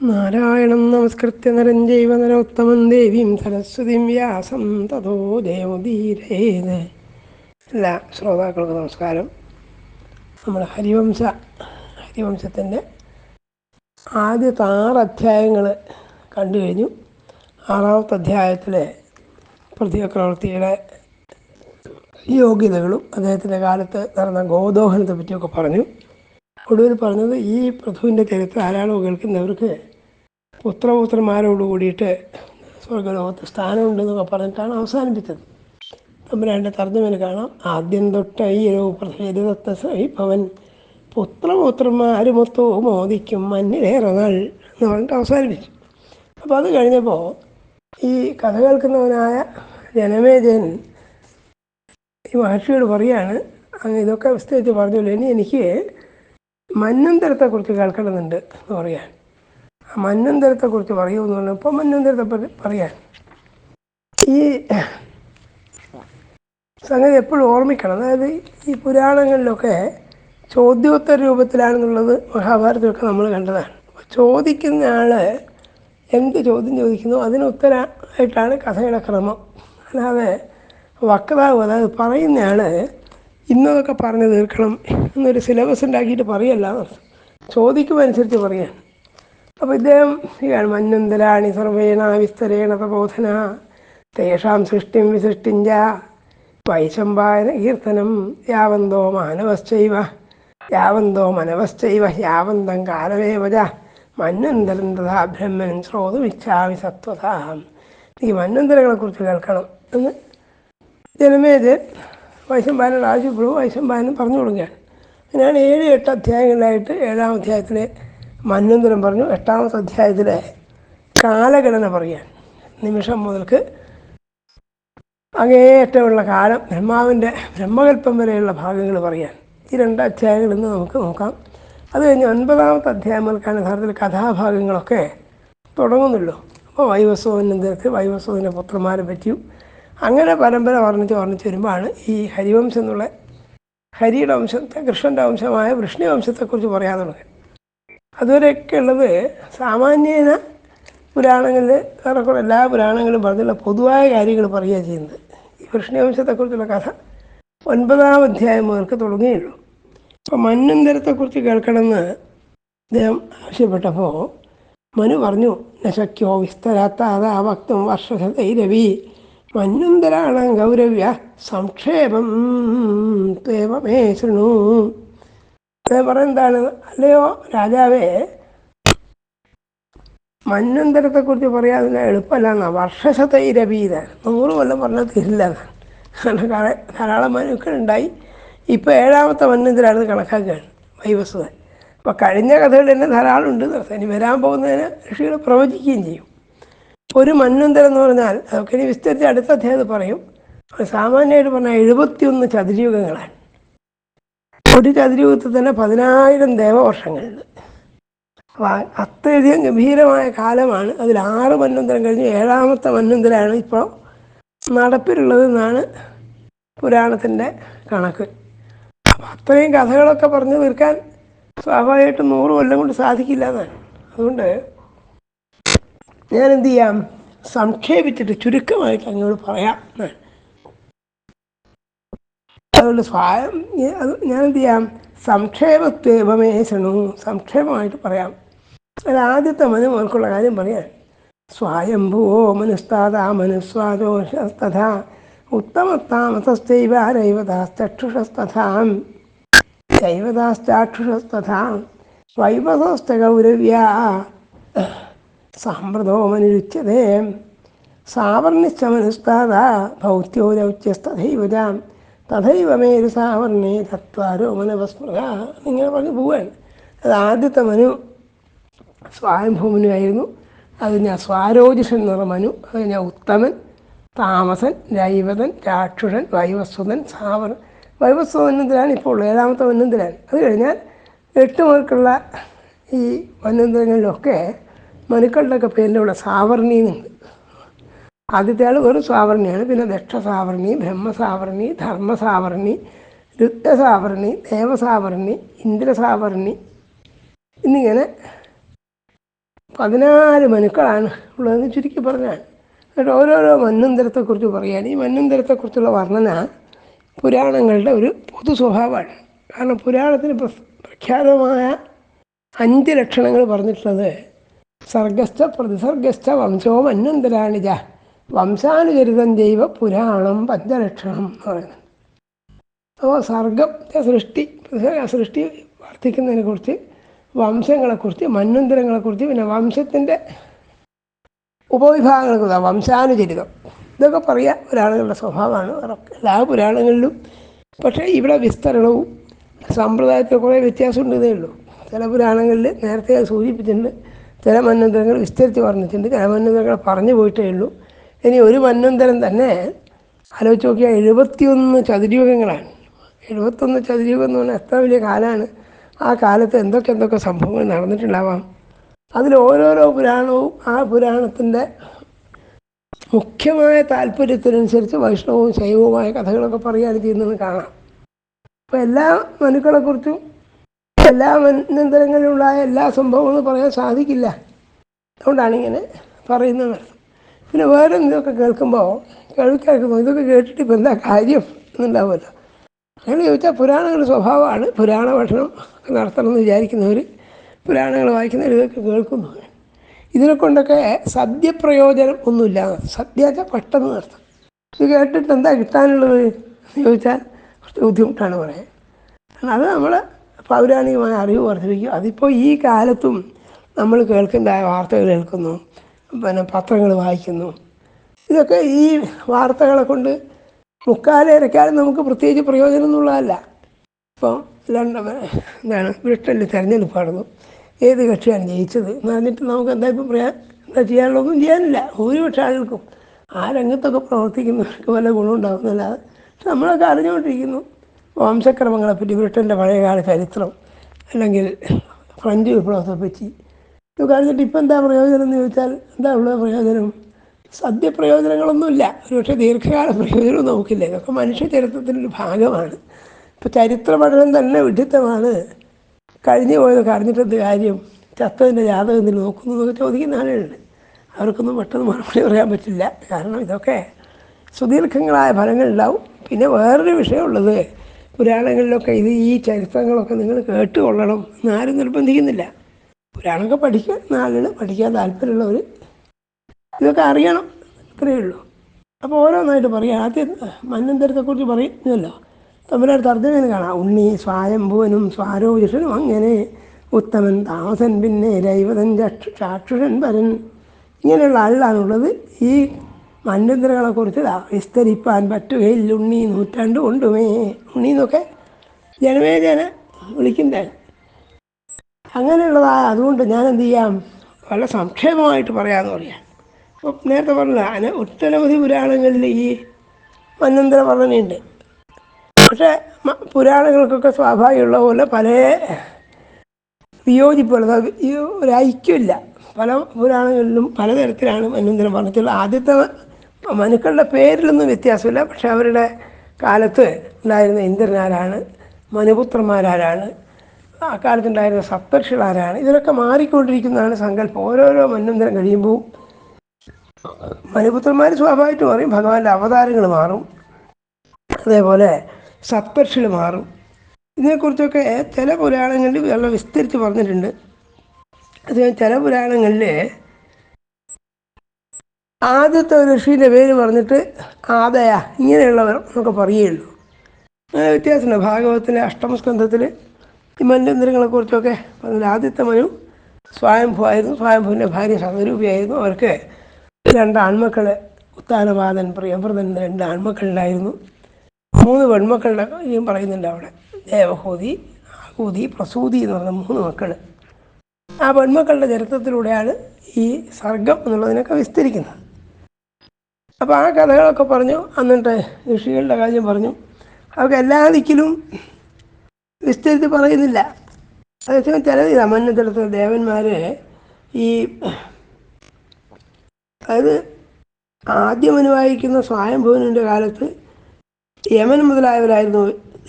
നാരായണം നമസ്കൃത്യ നരം ജൈവ നരോത്തമം ദേവീം സരസ്വതിം വ്യാസം തതോ ദേവതീരേത് എല്ലാ ശ്രോതാക്കൾക്ക് നമസ്കാരം. നമ്മൾ ഹരിവംശ ഹരിവംശത്തിന്റെ ആദ്യത്തെ ആറ് അധ്യായങ്ങൾ കണ്ടു കഴിഞ്ഞു. ആറാമത്തെ അധ്യായത്തിലെ പ്രതിചക്രവർത്തിയുടെ യോഗ്യതകളും അദ്ദേഹത്തിന്റെ കാലത്ത് നടന്ന ഗോദോഹനത്തെ പറ്റിയൊക്കെ പറഞ്ഞു. ഒടുവിൽ പറഞ്ഞത് ഈ പ്രഭുവിന്റെ ചരിത്രം ധാരാളം കേൾക്കുന്നവർക്ക് പുത്രപുത്രന്മാരോട് കൂടിയിട്ട് സ്വർഗലോകത്ത് സ്ഥാനമുണ്ടെന്നൊക്കെ പറഞ്ഞിട്ടാണ് അവസാനിപ്പിച്ചത്. തമ്പുരാന്റെ തർജമന് കാണാം. ആദ്യം തൊട്ട് ഈ പ്രഭേദത്ത ഭവൻ പുത്രപുത്രന്മാരുമൊത്തോ മോദിക്കും മഞ്ഞിലേറെ നാൾ എന്ന് പറഞ്ഞിട്ട് അവസാനിപ്പിച്ചു. അപ്പോൾ അത് കഴിഞ്ഞപ്പോൾ ഈ കഥ കേൾക്കുന്നവനായ ജനമേജൻ ഈ മഹർഷിയോട് പറയാണ് അങ്ങ് ഇതൊക്കെ വിസ്തരിച്ച് പറഞ്ഞല്ലോ ഇനി എനിക്ക് മന്വന്തരത്തെക്കുറിച്ച് കേൾക്കണമെന്നുണ്ട് എന്ന് പറയാൻ. ആ മന്വന്തരത്തെക്കുറിച്ച് പറയുമെന്ന് പറഞ്ഞപ്പോൾ മന്വന്തരത്തെ പറ്റി പറയാൻ. ഈ സംഗതി എപ്പോഴും ഓർമ്മിക്കണം. അതായത് ഈ പുരാണങ്ങളിലൊക്കെ ചോദ്യോത്തര രൂപത്തിലാണെന്നുള്ളത് മഹാഭാരതമൊക്കെ നമ്മൾ കണ്ടതാണ്. ചോദിക്കുന്ന ആൾ എന്ത് ചോദ്യം ചോദിക്കുന്നു? അതിന് ഉത്തരമായിട്ടാണ് കഥയുടെ ക്രമം. അല്ലാതെ വക്താവ് അതായത് പറയുന്നയാൾ ഇന്നതൊക്കെ പറഞ്ഞ് തീർക്കണം എന്നൊരു സിലബസ് ഉണ്ടാക്കിയിട്ട് പറയല്ല ചോദിക്കുമനുസരിച്ച് പറയാൻ. അപ്പോൾ ഇദ്ദേഹം മഞ്ഞന്തലാണി സർവേണ വിസ്തരേണ പ്രബോധന തേഷാം സൃഷ്ടിം വിസൃഷ്ടിഞ്ച വൈശമ്പായന കീർത്തനം യാവന്തോ മാനവശ്ചൈവ യാവന്തോ മനവശ്ചൈവ യാവന്തം കാലമേവജ മന്വന്തരം തഥാ ബ്രഹ്മനും ശ്രോതുമിച്ഛാമി സത്വതാഹം ഈ മന്വന്തരങ്ങളെക്കുറിച്ച് കേൾക്കണം എന്ന്. ജനമേജൻ വൈശമ്പാനോട് ആവശ്യപ്പെടും വൈശമ്പാനൻ പറഞ്ഞു കൊടുക്കുകയാണ് അങ്ങനെയാണ് ഏഴ് എട്ട് അധ്യായങ്ങളിലായിട്ട് ഏഴാം അധ്യായത്തിലെ മന്വന്തരം പറഞ്ഞു. എട്ടാമത്തെ അധ്യായത്തിലെ കാലഘടന പറയാൻ. നിമിഷം മുതൽക്ക് അങ്ങേയറ്റമുള്ള കാലം ബ്രഹ്മാവിന്റെ ബ്രഹ്മകൽപ്പം വരെയുള്ള ഭാഗങ്ങൾ പറയാൻ. ഈ രണ്ട് അധ്യായങ്ങൾ ഇന്ന് നമുക്ക് നോക്കാം. അത് കഴിഞ്ഞ് ഒൻപതാമത്തെ അധ്യായം മുതൽക്കാണ് യഥാർത്ഥത്തിൽ കഥാഭാഗങ്ങളൊക്കെ തുടങ്ങുന്നുള്ളൂ. അപ്പോൾ വൈവസ്വനന്തരത്തിൽ വൈവസോവിന്റെ പുത്രന്മാരെ പറ്റിയും അങ്ങനെ പരമ്പര വർണിച്ച് വർണിച്ച് വരുമ്പോഴാണ് ഈ ഹരിവംശം എന്നുള്ള ഹരിയുടെ വംശത്തെ കൃഷ്ണന്റെ വംശമായ വൃഷ്ണി വംശത്തെക്കുറിച്ച് പറയാൻ തുടങ്ങി അതുവരെയൊക്കെ ഉള്ളത് സാമാന്യേന പുരാണങ്ങളിൽ ഏറെക്കുറെ എല്ലാ പുരാണങ്ങളും പറഞ്ഞുള്ള പൊതുവായ കാര്യങ്ങൾ പറയുക ചെയ്യുന്നത്. ഈ വൃഷ്ണി വംശത്തെക്കുറിച്ചുള്ള കഥ ഒൻപതാം അധ്യായം മുതൽക്ക് തുടങ്ങിയുള്ളൂ അപ്പോൾ മന്വന്തരത്തെക്കുറിച്ച് കേൾക്കണമെന്ന് അദ്ദേഹം ആവശ്യപ്പെട്ടപ്പോൾ മനു പറഞ്ഞു നശക്യോ വിസ്തരാത്താതാ ഭക്തം വർഷശതൈരവി മന്വന്തരാണ് ഗൗരവ്യ സംക്ഷേപം ദേവമേ ശൃണു. പറയുന്നതാണ് അല്ലയോ രാജാവേ? മന്വന്തരത്തെക്കുറിച്ച് പറയാതില്ല എളുപ്പമല്ല എന്നാ വർഷശതൈരവീത നൂറ് കൊല്ലം പറഞ്ഞാൽ തീരില്ല എന്നാണ് ധാരാളം മനുക്കൾ ഉണ്ടായി ഇപ്പോൾ ഏഴാമത്തെ മന്വന്തരാണ് കണക്കാക്കുകയാണ് വൈവസ്വതൻ. അപ്പോൾ കഴിഞ്ഞ കഥകൾ തന്നെ ധാരാളം ഉണ്ട് ഇനി വരാൻ പോകുന്നതിന് ഋഷികൾ പ്രവചിക്കുകയും ചെയ്യും. ഒരു മന്വന്തരം എന്ന് പറഞ്ഞാൽ അതൊക്കെ ഇനി വിസ്തരിച്ച് അടുത്ത അധ്യായത്തിൽ പറയും. സാമാന്യമായിട്ട് പറഞ്ഞാൽ എഴുപത്തിയൊന്ന് ചതുരയുഗങ്ങളാണ്. ഒരു ചതുരയുഗത്തിൽ തന്നെ പതിനായിരം ദേവവർഷങ്ങളുണ്ട്. അപ്പോൾ അത്രയധികം ഗംഭീരമായ കാലമാണ്. അതിൽ ആറ് മന്വന്തരം കഴിഞ്ഞ് ഏഴാമത്തെ മന്വന്തരമാണ് ഇപ്പോൾ നടപ്പിലുള്ളതെന്നാണ് പുരാണത്തിന്റെ കണക്ക്. അപ്പം അത്രയും കഥകളൊക്കെ പറഞ്ഞു തീർക്കാൻ സ്വാഭാവികമായിട്ടും നൂറ് കൊല്ലം കൊണ്ട് സാധിക്കില്ല എന്നാണ്. അതുകൊണ്ട് ഞാൻ എന്ത് ചെയ്യാം സംക്ഷേപിച്ചിട്ട് ചുരുക്കമായിട്ട് അങ്ങോട്ട് പറയാം. അതുകൊണ്ട് സ്വയം ഞാൻ എന്ത് ചെയ്യാം സംക്ഷേപത്വേപമേ ശൃണു സംക്ഷേപമായിട്ട് പറയാം. ആദ്യത്തെ മനു അവർക്കുള്ള കാര്യം പറയാൻ സ്വായംഭുവോ മനുസ്താതാ മനുസ്വാദോഷസ്തഥാ ഉത്തമത്താമസശ്ചൈവ രൈവതാശ്ചക്ഷുഷസ്തഥാ ശൈവതാശ്ചാക്ഷുഷസ്തഥാ വൈവതോശ്ച ഗൗരവ്യാ സാമ്പ്രതോ മനുരുച്യതേ സാവർണിശ്ച മനുസ്താതാ ഭൗത്യോ രൗച്യസ്തഥൈവജാം തഥൈവ മേരു സാവർണേ തത്വാരോ മനവസ്മൃത ഇങ്ങനെ പറഞ്ഞ് പോവുകയാണ് അത് ആദ്യത്തെ മനു സ്വായംഭൂമനുമായിരുന്നു അത് ഞാൻ സ്വാരോജിഷൻ എന്ന് പറഞ്ഞ മനു. അത് ഞാൻ ഉത്തമൻ താമസൻ രൈവതൻ രാക്ഷുഷൻ വൈവസ്വതൻ സാവർ. വൈവസ്വതനത്തിലാണ് ഇപ്പോൾ ഉള്ളത് ഏഴാമത്തെ വന്നന്തിലാണ് അത് കഴിഞ്ഞാൽ എട്ട് പേർക്കുള്ള ഈ വന്നന്തരങ്ങളിലൊക്കെ മനുക്കളുടെയൊക്കെ പേരിന്റെ ഉള്ള സാവർണി എന്നുണ്ട് ആദ്യത്തെ ആൾ വെറും സാവർണിയാണ് പിന്നെ ദക്ഷസാവർണി ബ്രഹ്മസാവർണി ധർമ്മസാവർണി രുദ്രസാവർണി ദേവസാവർണി ഇന്ദ്രസാവർണി എന്നിങ്ങനെ പതിനാല് മനുക്കളാണ് ഉള്ളതെന്ന് ചുരുക്കി പറഞ്ഞാൽ എന്നിട്ട് ഓരോരോ മന്നന്തരത്തെക്കുറിച്ച് പറയുകയാണ് ഈ മന്നന്തരത്തെക്കുറിച്ചുള്ള വർണന പുരാണങ്ങളുടെ ഒരു പൊതു സ്വഭാവമാണ്. കാരണം പുരാണത്തിന് പ്രഖ്യാതമായ അഞ്ച് ലക്ഷണങ്ങൾ പറഞ്ഞിട്ടുള്ളത് സർഗസ്ഥ പ്രതിസർഗസ്ഥ വംശോ മന്നന്തരാണിജ വംശാനുചരിതം ജൈവ പുരാണം പഞ്ചലക്ഷണം എന്ന് പറയുന്നത്. അപ്പോൾ സർഗത്തെ സൃഷ്ടി സൃഷ്ടി വർദ്ധിക്കുന്നതിനെക്കുറിച്ച് വംശങ്ങളെക്കുറിച്ച് മന്നന്തരങ്ങളെക്കുറിച്ച് പിന്നെ വംശത്തിന്റെ ഉപവിഭാഗങ്ങളെക്കുറിച്ച് വംശാനുചരിതം. ഇതൊക്കെ പറയാം ഒരാളുകളുടെ സ്വഭാവമാണ്. എല്ലാ പുരാണങ്ങളിലും പക്ഷേ ഇവിടെ വിസ്തരണവും സമ്പ്രദായത്തിൽ കുറേ വ്യത്യാസമുണ്ട് ഇതേ ഉള്ളൂ. ചില പുരാണങ്ങളിൽ നേരത്തെ സൂചിപ്പിച്ചിട്ടുണ്ട്. ചില മന്വന്തരങ്ങൾ വിസ്തരിച്ച് പറഞ്ഞിട്ടുണ്ട്. ചില മന്വന്തരങ്ങൾ പറഞ്ഞു പോയിട്ടേ ഉള്ളൂ. ഇനി ഒരു മന്വന്തരം തന്നെ ആലോചിച്ച് നോക്കിയാൽ എഴുപത്തിയൊന്ന് ചതുര്യുഗങ്ങളാണ്. എഴുപത്തൊന്ന് ചതുര്യുഗം എന്ന് പറഞ്ഞാൽ എത്ര വലിയ കാലമാണ്. ആ കാലത്ത് എന്തൊക്കെ എന്തൊക്കെ സംഭവങ്ങൾ നടന്നിട്ടുണ്ടാവാം. അതിൽ ഓരോരോ പുരാണവും ആ പുരാണത്തിന്റെ മുഖ്യമായ താല്പര്യത്തിനനുസരിച്ച് വൈഷ്ണവവും ശൈവവുമായ കഥകളൊക്കെ പറയുകയാണ് ചെയ്യുന്നത് കാണാം. അപ്പോൾ എല്ലാ മനുക്കളെക്കുറിച്ചും എല്ലാ മന്വന്തരങ്ങളിലുണ്ടായ എല്ലാ സംഭവങ്ങളും പറയാൻ സാധിക്കില്ല. അതുകൊണ്ടാണ് ഇങ്ങനെ പറയുന്നത്. പിന്നെ വേറെ എന്തൊക്കെ കേൾക്കുമ്പോൾ കേൾക്കാക്കുന്നു ഇതൊക്കെ കേട്ടിട്ട് ഇപ്പം എന്താ കാര്യം എന്നുണ്ടാവുമല്ലോ. അങ്ങനെ ചോദിച്ചാൽ പുരാണങ്ങളുടെ സ്വഭാവമാണ്. പുരാണ ഭക്ഷണം നടത്തണം എന്ന് വിചാരിക്കുന്നവർ പുരാണങ്ങൾ വായിക്കുന്നവർ ഇതൊക്കെ കേൾക്കുന്നു. ഇതിനെ കൊണ്ടൊക്കെ സദ്യപ്രയോജനം ഒന്നുമില്ല. സദ്യ വെച്ചാൽ പെട്ടെന്ന് നടത്തും. ഇത് കേട്ടിട്ട് എന്താ കിട്ടാനുള്ളത് എന്ന് ചോദിച്ചാൽ കുറച്ച് ബുദ്ധിമുട്ടാണ് പറയാൻ. അത് നമ്മൾ പൗരാണികമായ അറിവ് വർദ്ധിപ്പിക്കും. അതിപ്പോൾ ഈ കാലത്തും നമ്മൾ കേൾക്കുന്ന വാർത്തകൾ കേൾക്കുന്നു. പിന്നെ പത്രങ്ങൾ വായിക്കുന്നു. ഇതൊക്കെ ഈ വാർത്തകളെ കൊണ്ട് മുക്കാലേരക്കാലും നമുക്ക് പ്രത്യേകിച്ച് പ്രയോജനം എന്നുള്ളതല്ല. ഇപ്പം ലണ്ടൻ എന്താണ് ബ്രിട്ടനിൽ തെരഞ്ഞെടുപ്പ് നടന്നു. ഏത് കക്ഷിയാണ് ജയിച്ചത് എന്ന് പറഞ്ഞിട്ട് നമുക്ക് എന്താ ഇപ്പം പറയാൻ എന്താ ചെയ്യാനുള്ളതൊന്നും ചെയ്യാനില്ല. ഭൂരിപക്ഷ ആളുകൾക്കും ആ രംഗത്തൊക്കെ പ്രവർത്തിക്കുന്നവർക്ക് വല്ല ഗുണമുണ്ടാകുന്നല്ലാതെ നമ്മളൊക്കെ അറിഞ്ഞുകൊണ്ടിരിക്കുന്നു. വംശക്രമങ്ങളെപ്പറ്റി ബ്രിട്ടന്റെ പഴയകാല ചരിത്രം അല്ലെങ്കിൽ ഫ്രഞ്ച് വിപ്ലവത്തെപ്പറ്റി. ഇതൊക്കെ അറിഞ്ഞിട്ട് ഇപ്പം എന്താ പ്രയോജനം എന്ന് ചോദിച്ചാൽ എന്താ ഉള്ളത് പ്രയോജനം? സദ്യ പ്രയോജനങ്ങളൊന്നുമില്ല. ഒരുപക്ഷെ ദീർഘകാല പ്രയോജനവും നമുക്കില്ല. ഇതൊക്കെ മനുഷ്യ ചരിത്രത്തിന്റെ ഒരു ഭാഗമാണ്. ഇപ്പോൾ ചരിത്ര പഠനം തന്നെ വിഡിത്തമാണ്. കഴിഞ്ഞു പോയതൊക്കെ അറിഞ്ഞിട്ടെന്ത് കാര്യം? ചത്തതിന്റെ ജാതകം എന്തിന് നോക്കുന്നു എന്നൊക്കെ ചോദിക്കുന്ന ആളുകളുണ്ട്. അവർക്കൊന്നും പെട്ടെന്ന് മറുപടി പറയാൻ പറ്റില്ല. കാരണം ഇതൊക്കെ സുദീർഘങ്ങളായ ഫലങ്ങളുണ്ടാവും പിന്നെ വേറൊരു വിഷയമുള്ളത് പുരാണങ്ങളിലൊക്കെ ഇത് ഈ ചരിത്രങ്ങളൊക്കെ നിങ്ങൾ കേട്ടുകൊള്ളണം എന്നാരും നിർബന്ധിക്കുന്നില്ല. പുരാണമൊക്കെ പഠിക്കാൻ ആളുകൾ പഠിക്കാൻ താല്പര്യമുള്ളവർ ഇതൊക്കെ അറിയണം ഇത്രയേ ഉള്ളൂ. അപ്പോൾ ഓരോന്നായിട്ട് പറയാം. ആദ്യം മന്നന്തരത്തെക്കുറിച്ച് പറയുന്നല്ലോ. തമ്മിലൊരു തർജമയിൽ കാണാം. ഉണ്ണി സ്വായംഭുവനും സ്വാരോചിഷനും അങ്ങനെ ഉത്തമൻ താമസൻ പിന്നെ രൈവതൻ ചക്ഷു ചാക്ഷുഷൻ പരൻ ഇങ്ങനെയുള്ള ആളിലാണുള്ളത് ഈ മന്വന്തരങ്ങളെക്കുറിച്ച് വിസ്തരിപ്പാൻ പറ്റുകയില്ല ഉണ്ണി നൂറ്റാണ്ട് കൊണ്ടുമേ. ഉണ്ണി എന്നൊക്കെ ജനമേ ജന വിളിക്കുന്നതാണ് അങ്ങനെയുള്ളതാ അതുകൊണ്ട് ഞാൻ എന്ത് ചെയ്യാം? വളരെ സംക്ഷേപമായിട്ട് പറയാമെന്ന് പറയാം. അപ്പം നേരത്തെ പറഞ്ഞില്ല അന ഒട്ടനവധി പുരാണങ്ങളിൽ ഈ മന്വന്തര വർണനയുണ്ട് പക്ഷേ പുരാണങ്ങൾക്കൊക്കെ സ്വാഭാവികമുള്ള പോലെ പല വിയോജിപ്പുകൾ ഒരു ഐക്യമില്ല പല പുരാണങ്ങളിലും പലതരത്തിലാണ് മന്വന്തരം പറഞ്ഞിട്ടുള്ളത് ആദ്യത്തെ മനുക്കളുടെ പേരിലൊന്നും വ്യത്യാസമില്ല. പക്ഷെ അവരുടെ കാലത്ത് ഉണ്ടായിരുന്ന ഇന്ദ്രനാരാണ് മനുപുത്രന്മാരാരാണ് ആ കാലത്തുണ്ടായിരുന്ന സപ്തർഷികളാരാണ്. ഇതിലൊക്കെ മാറിക്കൊണ്ടിരിക്കുന്നതാണ് സങ്കല്പം. ഓരോരോ മന്നന്തരം കഴിയുമ്പോൾ മനുപുത്രന്മാർ സ്വാഭാവികമായിട്ട് മാറും ഭഗവാന്റെ അവതാരങ്ങൾ മാറും അതേപോലെ സപ്തർഷികൾ മാറും. ഇതിനെക്കുറിച്ചൊക്കെ ചില പുരാണങ്ങളിൽ വളരെ വിസ്തരിച്ച് പറഞ്ഞിട്ടുണ്ട്. അത് ചില പുരാണങ്ങളിൽ ആദ്യത്തെ ഋഷീന്റെ പേര് പറഞ്ഞിട്ട് ആദയ ഇങ്ങനെയുള്ളവർ എന്നൊക്കെ പറയുകയുള്ളൂ. അങ്ങനെ വ്യത്യാസമുണ്ട്. ഭാഗവതത്തിലെ അഷ്ടമസ്കന്ധത്തിൽ ഈ മന്യന്തരങ്ങളെക്കുറിച്ചൊക്കെ പറഞ്ഞാൽ ആദ്യത്തെ മനു സ്വയംഭുവായിരുന്നു. സ്വയംഭുവിന്റെ ഭാര്യ സതരൂപിയായിരുന്നു അവർക്ക് രണ്ട് ആൺമക്കൾ ഉത്താനപാതൻ പ്രിയവ്രതൻ എന്ന രണ്ട് ആൺമക്കളുണ്ടായിരുന്നു മൂന്ന് പെൺമക്കളുടെ ഇതും പറയുന്നുണ്ട് അവിടെ. ദേവഹൂതി ആഹൂതി പ്രസൂതി എന്ന് പറഞ്ഞ മൂന്ന് മക്കൾ ആ പെൺമക്കളുടെ ചരിത്രത്തിലൂടെയാണ് ഈ സർഗം എന്നുള്ളതിനൊക്കെ വിസ്തരിക്കുന്നത്. അപ്പോൾ ആ കഥകളൊക്കെ പറഞ്ഞു. എന്നിട്ട് ഋഷികളുടെ കാര്യം പറഞ്ഞു. അവർക്ക് എല്ലാ ദിക്കിലും വിസ്തരിച്ച് പറയുന്നില്ല. അതേസമയം ചില അമന്യതലത്തിൽ ദേവന്മാരെ ഈ അതായത് ആദ്യം അനുവായിക്കുന്ന സ്വയംഭവനിന്റെ കാലത്ത് യമൻ മുതലായവരായിരുന്നു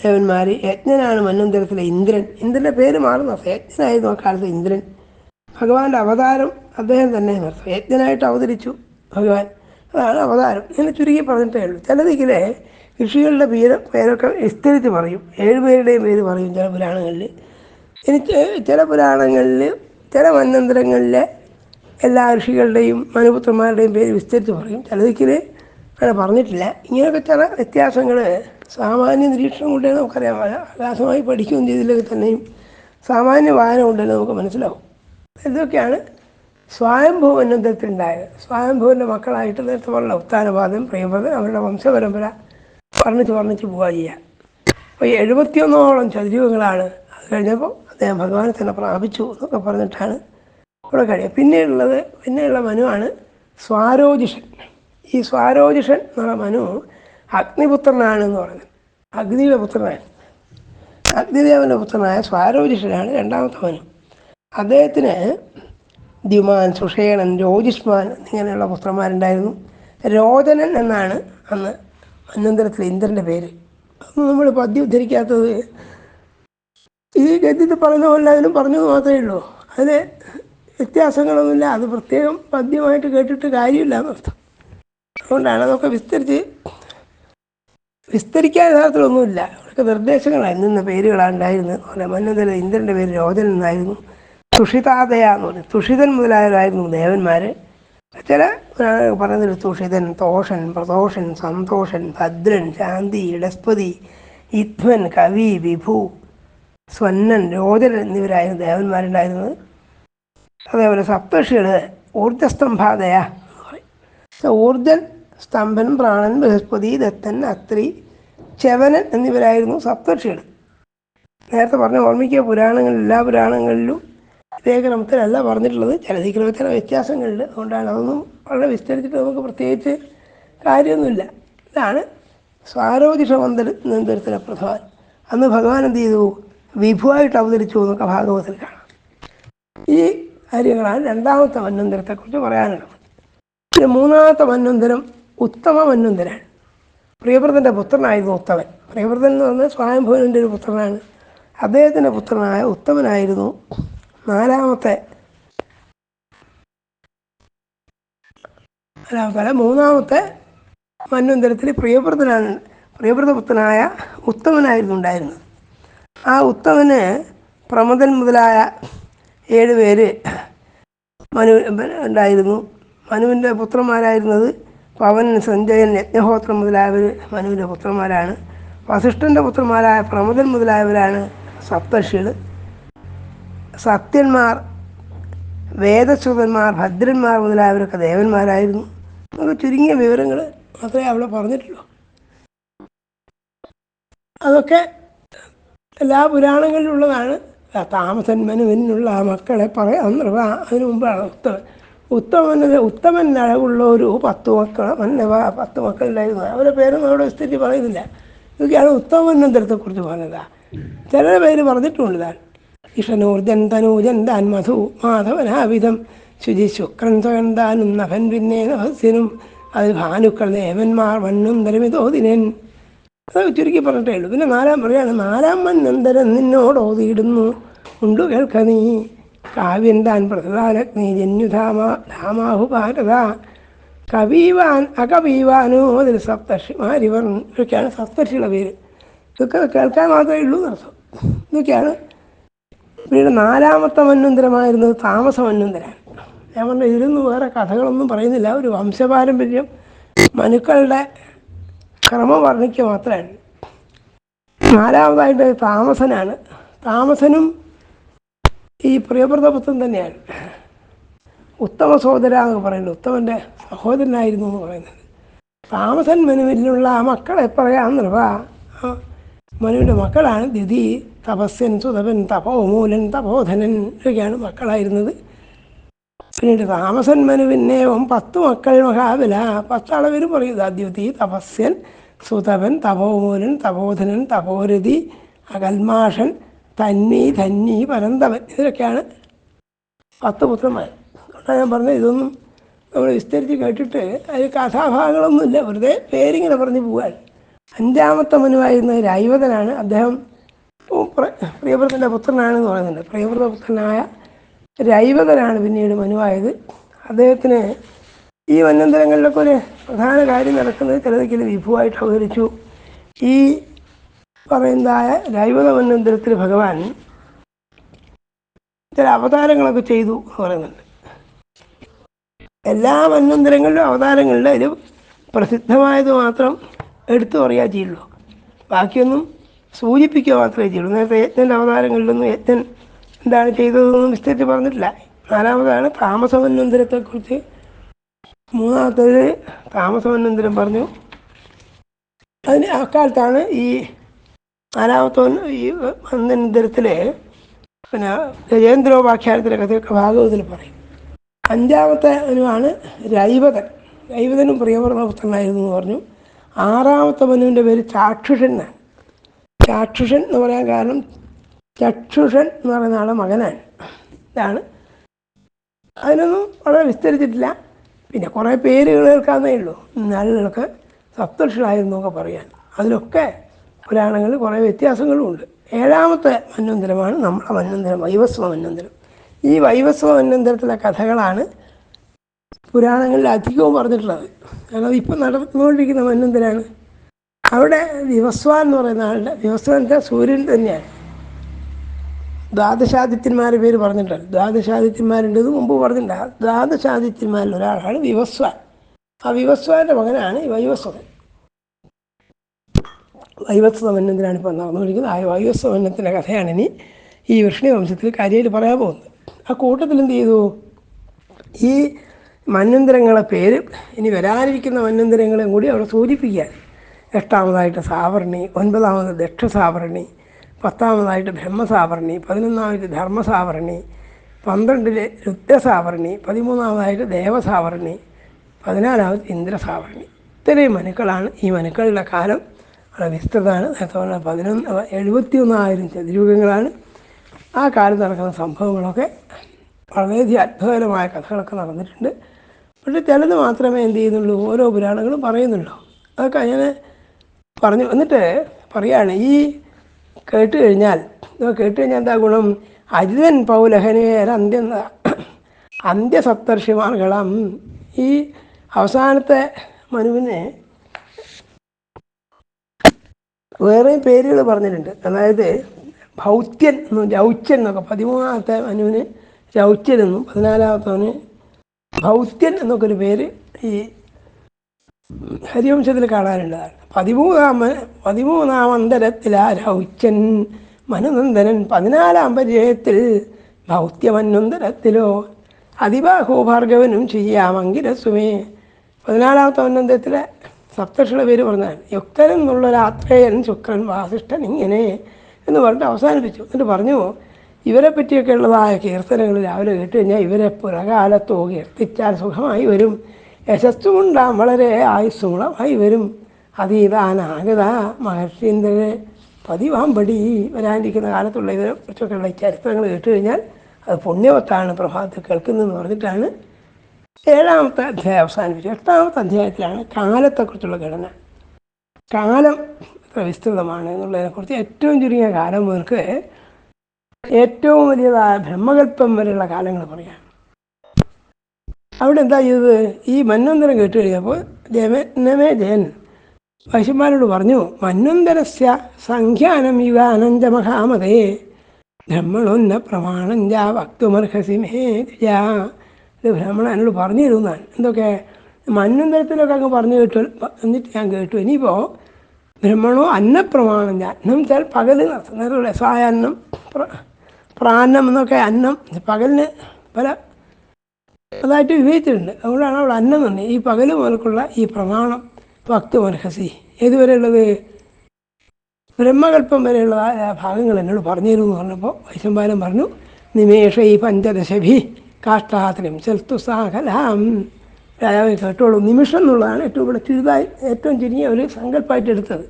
ദേവന്മാർ യജ്ഞനാണ് മന്നന്തരത്തിലെ ഇന്ദ്രൻ. ഇന്ദ്രന്റെ പേര് മാറുന്ന യജ്ഞനായിരുന്നു ആ കാലത്ത് ഇന്ദ്രൻ. ഭഗവാന്റെ അവതാരം അദ്ദേഹം തന്നെ യജ്ഞനായിട്ട് അവതരിച്ചു ഭഗവാൻ. അതാണ് അവതാരം. ഇങ്ങനെ ചുരുക്കി പറഞ്ഞിട്ടേ ഉള്ളൂ. ചിലതിങ്ങനെ ഋഷികളുടെ പേര് പേരൊക്കെ വിസ്തരിച്ച് പറയും. ഏഴുപേരുടെയും പേര് പറയും ചില പുരാണങ്ങളിൽ. ഇനി ചില പുരാണങ്ങളിൽ ചില മന്വന്തരങ്ങളിലെ എല്ലാ ഋഷികളുടെയും മനുപുത്രന്മാരുടെയും പേര് വിസ്തരിച്ച് പറയും. ചിലതിക്കിന് അങ്ങനെ പറഞ്ഞിട്ടില്ല. ഇങ്ങനെയൊക്കെ ചില വ്യത്യാസങ്ങൾ സാമാന്യ നിരീക്ഷണം കൊണ്ടേ നമുക്കറിയാം. ആകാശമായി പഠിക്കുകയും ചെയ്തില്ലെങ്കിൽ തന്നെയും സാമാന്യ വായന കൊണ്ടേ നമുക്ക് മനസ്സിലാവും. ഇതൊക്കെയാണ് സ്വയംഭൂ സ്വയംഭൂവിന്റെ മക്കളായിട്ട് നേരത്തെ പറഞ്ഞ ഉത്താനപാദം പ്രിയപദൻ അവരുടെ വംശപരമ്പര വർണിച്ച് വർണിച്ച് പോവുക ചെയ്യുക അപ്പോൾ എഴുപത്തിയൊന്നോളം ചതുരൂഹങ്ങളാണ് അത് കഴിഞ്ഞപ്പോൾ അദ്ദേഹം ഭഗവാനെ തന്നെ പ്രാപിച്ചു എന്നൊക്കെ പറഞ്ഞിട്ടാണ് ഇവിടെ കഴിയുക. പിന്നെയുള്ളത് പിന്നെയുള്ള മനുവാണ് സ്വാരോജിഷൻ. ഈ സ്വാരോജിഷൻ എന്നുള്ള മനു അഗ്നിപുത്രനാണ് എന്ന് പറഞ്ഞത് അഗ്നിയുടെ പുത്രനാണ്. അഗ്നിദേവന്റെ പുത്രനായ സ്വാരോജിഷനാണ് രണ്ടാമത്തെ മനു. അദ്ദേഹത്തിന് ദ്യുമാൻ സുഷേണൻ രോജിഷ്മാൻ ഇങ്ങനെയുള്ള പുത്രന്മാരുണ്ടായിരുന്നു. രോചനൻ എന്നാണ് അന്ന് മന്വന്തരത്തിൽ ഇന്ദ്രന്റെ പേര്. അന്ന് നമ്മൾ പദ്യം ഉദ്ധരിക്കാത്തത്. ഈ ഗദ്യത്തിൽ പറയുന്ന പോലെ അതിനും പറഞ്ഞത് മാത്രമേ ഉള്ളൂ. അതിൽ വ്യത്യാസങ്ങളൊന്നുമില്ല. അത് പ്രത്യേകം പദ്യമായിട്ട് കേട്ടിട്ട് കാര്യമില്ല എന്നർത്ഥം. അതുകൊണ്ടാണ് അതൊക്കെ വിസ്തരിച്ച് വിസ്തരിക്കാൻ യഥാർത്ഥത്തിലൊന്നുമില്ല. അവർക്ക് നിർദ്ദേശങ്ങളായിരുന്നു ഇന്ന പേരുകളാണ് ഉണ്ടായിരുന്നത്. അതുപോലെ മന്നതല ഇന്ദ്രന്റെ പേര് എന്നായിരുന്നു. തുഷിതാദയ എന്ന് പറയും തുഷിതൻ മുതലായവരായിരുന്നു ദേവന്മാർ ചില പറയുന്നൊരു തുഷിതൻ തോഷൻ പ്രദോഷൻ സന്തോഷൻ ഭദ്രൻ ശാന്തി ഇടസ്പതി ഇത്വൻ കവി വിഭു സ്വന്നൻ രോചൻ എന്നിവരായിരുന്നു ദേവന്മാരുണ്ടായിരുന്നത്. അതേപോലെ സപ്തഷികൾ ഊർജസ്തംഭാദയ എന്ന് പറയും. ഊർജൻ സ്തംഭൻ പ്രാണൻ ബൃഹസ്പതി ദത്തൻ അത്രി ചവനൻ എന്നിവരായിരുന്നു സപ്തർഷികൾ നേരത്തെ പറഞ്ഞ ഓർമ്മിക്കുക പുരാണങ്ങളിൽ എല്ലാ പുരാണങ്ങളിലും ഇതേ ക്രമത്തിലല്ല പറഞ്ഞിട്ടുള്ളത്. ചില ക്രമത്തിൽ ചില വ്യത്യാസങ്ങളുണ്ട്. അതുകൊണ്ടാണ് അതൊന്നും വളരെ വിസ്തരിച്ചിട്ട് നമുക്ക് പ്രത്യേകിച്ച് കാര്യമൊന്നുമില്ല. ഇതാണ് സ്വാരോജിഷ മന്ദിര മന്ദിരത്തിലെ പ്രധാൻ അന്ന് ഭഗവാൻ എന്ത് ചെയ്തു? വിഭുവായിട്ട് അവതരിച്ചു എന്നൊക്കെ ഭാഗവതത്തിൽ കാണാം. ഈ കാര്യങ്ങളാണ് രണ്ടാമത്തെ മന്വന്തരത്തെക്കുറിച്ച് പറയാനുള്ളത്. പിന്നെ മൂന്നാമത്തെ മന്വന്തരം ഉത്തമ മന്വന്തരാണ്. പ്രിയവ്രതന്റെ പുത്രനായിരുന്നു ഉത്തമൻ. പ്രിയവ്രതൻ എന്ന് പറഞ്ഞാൽ സ്വയംഭവനന്റെ ഒരു പുത്രനാണ്. അദ്ദേഹത്തിന്റെ പുത്രനായ ഉത്തമനായിരുന്നു നാലാമത്തെ. അല്ല മൂന്നാമത്തെ മന്വന്തരത്തിൽ പ്രിയപ്രദനാണ് പ്രിയപ്രദപുത്രനായ ഉത്തമനായിരുന്നു ഉണ്ടായിരുന്നത്. ആ ഉത്തമന് പ്രമദൻ മുതലായ ഏഴ് പേര് മനു ഉണ്ടായിരുന്നു. മനുവിന്റെ പുത്രന്മാരായിരുന്നത് പവൻ സഞ്ജയൻ യജ്ഞഹോത്രം മുതലായവർ മനുവിന്റെ പുത്രന്മാരാണ്. വസിഷ്ഠന്റെ പുത്രന്മാരായ പ്രമദൻ മുതലായവരാണ് സപ്തർഷികൾ. സത്യന്മാർ വേദശ്രുതന്മാർ ഭദ്രന്മാർ മുതലായവരൊക്കെ ദേവന്മാരായിരുന്നു. നമുക്ക് ചുരുങ്ങിയ വിവരങ്ങൾ മാത്രമേ അവിടെ പറഞ്ഞിട്ടുള്ളൂ. അതൊക്കെ എല്ലാ പുരാണങ്ങളിലുള്ളതാണ്. താമസൻ മനുവിനുള്ള മക്കളെ പറയാം അതിനു മുമ്പാണ് ഉത്തമൻ ഉത്തമന് ഉത്തമൻ അഴകുള്ള ഒരു പത്ത് മക്കൾ മന്നവ പത്ത് മക്കളുണ്ടായിരുന്നു. അവരുടെ പേരും അവിടെ സ്ഥിതി പറയുന്നില്ല. ഇതൊക്കെയാണ് ഉത്തമന്നന്തരത്തെക്കുറിച്ച് പറഞ്ഞത്. ചില പേര് പറഞ്ഞിട്ടുമുണ്ട് താൻ. ഇഷനൂർജൻ തനൂജൻ താൻ മധു മാധവനാവിധം ശുചി ശുക്രൻ സ്വയം നഭൻ പിന്നെ നഭസ്യനും അത് ഭാനുക്കൾ ദേവന്മാർ വണ്ണും തരമിതോതിനൻ അത് ചുരുക്കി പറഞ്ഞിട്ടേ ഉള്ളൂ. പിന്നെ നാലാം പറയാണ് നാലാം മന്നന്തരം നിന്നോട് ഓതിയിടുന്നു ഉണ്ടു കേൾക്ക നീ. കാവ്യൻ താൻ പ്രധാനഗ്നി ജന്യുധാമ ഭാരത കവീവാൻ അകവീവാനോ അതിൽ സപ്തർഷിമാരിവർ. ഇതൊക്കെയാണ് സപ്തർഷിയുടെ പേര്. ഇതൊക്കെ കേൾക്കാൻ മാത്രമേ ഉള്ളൂ എന്നർത്ഥം. ഇതൊക്കെയാണ് പിന്നീട് നാലാമത്തെ മന്വന്തരമായിരുന്നത് താമസ മന്വന്തരാണ്. ഞാൻ പറഞ്ഞ ഇതിലൊന്നും വേറെ കഥകളൊന്നും പറയുന്നില്ല. ഒരു വംശപാരമ്പര്യം. മനുക്കളുടെ ക്രമം വർണിക്കുക മാത്രമാണ്. നാലാമതായിട്ട് താമസനാണ്. താമസനും ഈ പ്രിയപ്രതപുത്രൻ തന്നെയാണ്. ഉത്തമ സഹോദര എന്ന് പറയുന്നത് ഉത്തമന്റെ സഹോദരനായിരുന്നു എന്ന് പറയുന്നത് താമസൻ മനുവിലുള്ള മക്കളെ പറയാം നൃപ മനുവിന്റെ മക്കളാണ് ദിതി തപസ്യൻ സുതപൻ തപോമൂലൻ തപോധനൻ ഒക്കെയാണ് മക്കളായിരുന്നത്. പിന്നീട് താമസൻ മനുവിന്നേവം പത്ത് മക്കൾ മഹാബല. പത്താളെ പേര് പറയുന്നത് അദ്യുതി തപസ്യൻ സുതപൻ തപോമൂലൻ തപോധനൻ തപോരതി അകൽമാഷൻ തന്നി ധന്നി പരന്തവൻ ഇതൊക്കെയാണ് പത്ത് പുത്രന്മാർ. അതുകൊണ്ടാണ് ഞാൻ പറഞ്ഞത് ഇതൊന്നും നമ്മൾ വിസ്തരിച്ച് കേട്ടിട്ട് അതിൽ കഥാഭാഗങ്ങളൊന്നുമില്ല. വെറുതെ പേരിങ്ങനെ പറഞ്ഞ് പോവാൻ അഞ്ചാമത്തെ മനുവായിരുന്ന രൈവതനാണ് അദ്ദേഹം. പ്രിയവ്രതന്റെ പുത്രനാണെന്ന് പറയുന്നുണ്ട്. പ്രിയവ്രത പുത്രനായ രൈവതനാണ് പിന്നീട് മനുവായത്. അദ്ദേഹത്തിന് ഈ വന്യന്തരങ്ങളിലൊക്കെ ഒരു പ്രധാന കാര്യം നടക്കുന്നത് ചിലതൊക്കെ വിഭുവായിട്ട് അവതരിച്ചു. ഈ പറയുന്നതായ രൈവത വന്യന്തരത്തിൽ ഭഗവാൻ ചില അവതാരങ്ങളൊക്കെ ചെയ്തു എന്ന് പറയുന്നുണ്ട്. എല്ലാ വന്യന്തരങ്ങളിലും അവതാരങ്ങളിലും അതിൽ പ്രസിദ്ധമായത് മാത്രം എടുത്തു പറയാ ചെയ്യുള്ളൂ. ബാക്കിയൊന്നും സൂചിപ്പിക്കുക മാത്രമേ ചെയ്യുള്ളൂ. നേരത്തെ യജ്ഞന്റെ അവതാരങ്ങളിലൊന്നും യജ്ഞൻ എന്താണ് ചെയ്തതെന്നും വിസ്തരിച്ച് പറഞ്ഞിട്ടില്ല. നാലാമതാണ് താമസമന്വന്തരത്തെക്കുറിച്ച് മൂന്നാമത്തേത് താമസമന്വന്തരം പറഞ്ഞു. അതിന് അക്കാലത്താണ് ഈ നാലാമത്തെ ഈ മന്ദനന്തരത്തിലെ പിന്നെ ഗജേന്ദ്രോപാഖ്യാനത്തിലെ കഥയൊക്കെ ഭാഗവതത്തിൽ പറയും. അഞ്ചാമത്തെ അനുവാണ് രൈവതൻ. രൈവതനും പ്രിയവർമ്മ പുത്രനായിരുന്നു എന്ന് പറഞ്ഞു. ആറാമത്തെ മനുവിന്റെ പേര് ചാക്ഷുഷൻ എന്നാണ്. ചാക്ഷുഷൻ എന്ന് പറയാൻ കാരണം ചക്ഷുഷൻ എന്ന് പറയുന്ന ആളെ മകനാണ്. ഇതാണ്. അതിനൊന്നും വളരെ വിസ്തരിച്ചിട്ടില്ല. പിന്നെ കുറേ പേരുകൾ കേൾക്കാമെന്നേ ഉള്ളൂ. ആളുകൾക്ക് സപ്തർഷികളായിരുന്നൊക്കെ പറയാൻ. അതിലൊക്കെ പുരാണങ്ങളിൽ കുറേ വ്യത്യാസങ്ങളും ഉണ്ട്. ഏഴാമത്തെ മന്വന്തരമാണ് നമ്മുടെ മന്വന്തരം വൈവസ്വ മന്വന്തരം. ഈ വൈവസ്വ മന്വന്തരത്തിലെ കഥകളാണ് പുരാണങ്ങളിൽ അധികവും പറഞ്ഞിട്ടുള്ളത്. കാരണം ഇപ്പം നടന്നുകൊണ്ടിരിക്കുന്ന മന്വന്തരാണ് അവിടെ വിവസ്വാൻ എന്ന് പറയുന്ന ആളുടെ വിവസ്വാൻ സൂര്യൻ തന്നെയാണ്. ദ്വാദശാദിത്യന്മാരുടെ പേര് പറഞ്ഞിട്ടുണ്ട്. ദ്വാദശാദിത്യന്മാരുണ്ട് ഇത് മുമ്പ് പറഞ്ഞിട്ടുണ്ട്. ദ്വാദശാദിത്യന്മാരിൽ ഒരാളാണ് വിവസ്വാൻ ആ വിവസ്വാന്റെ മകനാണ് ഈ വൈവസ്വൻ വൈവസ്വമന്നത്തിനാണ് ഇപ്പോൾ നടന്നുകൊണ്ടിരിക്കുന്നത്. ആ വൈവസ്വമന്നത്തിന്റെ കഥയാണ് ഇനി ഈ വൃഷ്ണി വംശത്തിൽ കാര്യമായിട്ട് പറയാൻ പോകുന്നത്. ആ കൂട്ടത്തിൽ എന്ത് ചെയ്തു? ഈ മന്വന്തരങ്ങളെ പേര് ഇനി വരാനിരിക്കുന്ന മന്വന്തരങ്ങളെയും കൂടി അവിടെ സൂചിപ്പിക്കാൻ എട്ടാമതായിട്ട് സാവർണി ഒൻപതാമത് ദക്ഷസാവർണി പത്താമതായിട്ട് ബ്രഹ്മസാവർണി പതിനൊന്നാമത് ധർമ്മസാവർണി പന്ത്രണ്ടിൽ രുദ്രസാവർണി പതിമൂന്നാമതായിട്ട് ദേവസാവർണി പതിനാലാമത് ഇന്ദ്രസാവർണി. ഇത്രയും മനുക്കളാണ് ഈ മനുക്കളുടെ കാലം. വളരെ വിസ്തൃതമാണ്. നേരത്തെ പറഞ്ഞ പതിനൊന്ന് എഴുപത്തി ഒന്നായിരം ചതുരയുഗങ്ങളാണ് ആ കാലത്ത് നടക്കുന്ന സംഭവങ്ങളൊക്കെ വളരെയധികം അത്ഭുതകരമായ കഥകളൊക്കെ നടന്നിട്ടുണ്ട്. പക്ഷേ ചിലത് മാത്രമേ എന്ത് ചെയ്യുന്നുള്ളൂ? ഓരോ പുരാണങ്ങളും പറയുന്നുള്ളൂ അതൊക്കെ അങ്ങനെ പറഞ്ഞു. എന്നിട്ട് പറയാണ് ഈ കേട്ട് കഴിഞ്ഞാൽ കേട്ട് കഴിഞ്ഞാൽ എന്താ ഗുണം? അജിതൻ പൗലഹനേര അന്ത്യ അന്ത്യസപ്തർഷിമാർഗളം ഈ അവസാനത്തെ മനുവിനെ വേറെ പേരുകൾ പറഞ്ഞിട്ടുണ്ട്. അതായത് ഭൗത്യൻ എന്നും രൗച്യൻ എന്നൊക്കെ പതിമൂന്നാമത്തെ മനുവിന് രൗച്യൻ എന്നും പതിനാലാമത്തവന് ഭൗത്യൻ എന്നൊക്കെ ഒരു പേര് ഈ ഹരിവംശത്തിൽ കാണാനുള്ളതാണ്. പതിമൂന്നാം പതിമൂന്നാം അന്തരത്തിൽ ആരൗച്ചൻ മനുനന്ദനൻ പതിനാലാം പരിചയത്തിൽ ഭൗത്യമന്വന്തരത്തിലോ അതിബാഹോ ഭാർഗവനും ചെയ്യാമങ്കിരസുമേ പതിനാലാമത്തെ അന്നന്തരത്തിലെ സപ്തർഷിയുടെ പേര് പറഞ്ഞാൽ യുക്തൻ എന്നുള്ളൊരു ആത്രേയൻ ശുക്രൻ വാസിഷ്ഠൻ ഇങ്ങനെ എന്ന് പറഞ്ഞിട്ട് അവസാനിപ്പിച്ചു. എന്നിട്ട് പറഞ്ഞു ഇവരെ പറ്റിയൊക്കെ ഉള്ളതായ കീർത്തനങ്ങൾ രാവിലെ കേട്ട് കഴിഞ്ഞാൽ ഇവരെ പുറകാലത്തോ കീർത്തിച്ചാൽ സുഖമായി വരും. യശസ്സുമുണ്ടാം വളരെ ആയുസ്സുമുളമായി വരും. അതീതാനാഗത മഹർഷീന്ദ്രന് പതിവാമ്പടി വരാനിരിക്കുന്ന കാലത്തുള്ള ഇതിനെ കുറിച്ചൊക്കെയുള്ള ചരിത്രങ്ങൾ കേട്ട് കഴിഞ്ഞാൽ അത് പുണ്യവത്താണ് പ്രഭാതത്തിൽ കേൾക്കുന്നതെന്ന് പറഞ്ഞിട്ടാണ് ഏഴാമത്തെ അധ്യായം അവസാനിപ്പിച്ചു എട്ടാമത്തെ അധ്യായത്തിലാണ് കാലത്തെക്കുറിച്ചുള്ള ഘടന. കാലം എത്ര വിസ്തൃതമാണ് എന്നുള്ളതിനെക്കുറിച്ച് ഏറ്റവും ചുരുങ്ങിയ കാലം മുതൽക്ക് ഏറ്റവും വലിയതായ ബ്രഹ്മകല്പം വരെയുള്ള കാലങ്ങൾ പറയാം. അവിടെ എന്താ ചെയ്തത്? ഈ മന്വന്തരം കേട്ട് കഴിഞ്ഞപ്പോൾ ജയമേ ജയൻ പശുമാരോട് പറഞ്ഞു മന്വന്തരസ്യ സംഖ്യാനം യുഗ അനന്ത മഹാമതേ ബ്രഹ്മണൊന്ന പ്രമാണം ജാ വക്തുമർഹസി മേ ജാ ഇത് ബ്രഹ്മണനോട് പറഞ്ഞു തരുന്നാണ് എന്തൊക്കെ? മന്വന്തരത്തിലൊക്കെ അങ്ങ് പറഞ്ഞു കേട്ടു. എന്നിട്ട് ഞാൻ കേട്ടു. ഇനിയിപ്പോൾ ബ്രഹ്മണോ അന്നപ്രമാണം ഞാൻ അന്നം വെച്ചാൽ പകൽ നേരത്തെ സായാന്നം പ്ര- പ്രാന്നം എന്നൊക്കെ അന്നം പകലിന് പല അതായിട്ട് വിവേചിച്ചിട്ടുണ്ട്. അതുകൊണ്ടാണ് അവിടെ അന്നം തന്നെ ഈ പകൽ മുതൽക്കുള്ള ഈ പ്രമാണം ഭക്ത മനഹസി ഏതുവരെയുള്ളത്? ബ്രഹ്മകല്പം വരെയുള്ള ഭാഗങ്ങൾ എന്നോട് പറഞ്ഞു തരുമെന്ന് പറഞ്ഞപ്പോൾ വൈശമ്പാലൻ പറഞ്ഞു നിമേഷ ഈ പഞ്ചദശഭി കാഷ്ടാത്രം ചെൽത്തു സാഹലാം. രാജാവ് കേട്ടോളൂ. നിമിഷം എന്നുള്ളതാണ് ഏറ്റവും ഇവിടെ ചുരുതായി ഏറ്റവും ചുരുങ്ങിയ ഒരു സങ്കല്പമായിട്ട് എടുത്തത്.